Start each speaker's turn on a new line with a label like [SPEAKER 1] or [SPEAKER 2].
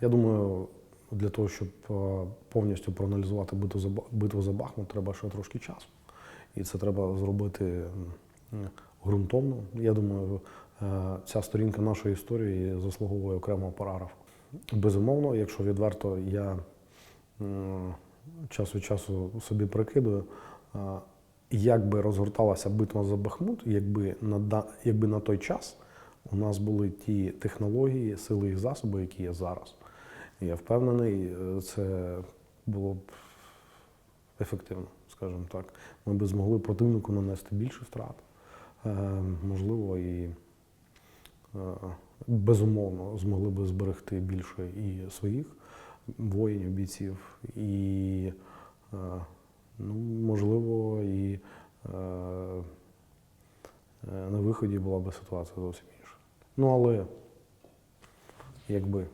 [SPEAKER 1] Я думаю, для того, щоб е, повністю проаналізувати битву за, битву за Бахмут, треба ще трошки часу. І це треба зробити ґрунтовно. Я думаю, е, ця сторінка нашої історії заслуговує окремого параграфу. Безумовно, якщо відверто, я час від часу собі прикидую, е, як би розгорталася битва за Бахмут, якби на, якби на той час у нас були ті технології, сили і засоби, які є зараз. Я впевнений, е, це було б ефективно, скажімо так. Ми б змогли противнику нанести більше втрат, е, можливо, і е, безумовно змогли б зберегти більше і своїх воїнів, бійців, і, ну, можливо, і на виході була б ситуація зовсім інша. Ну, але якби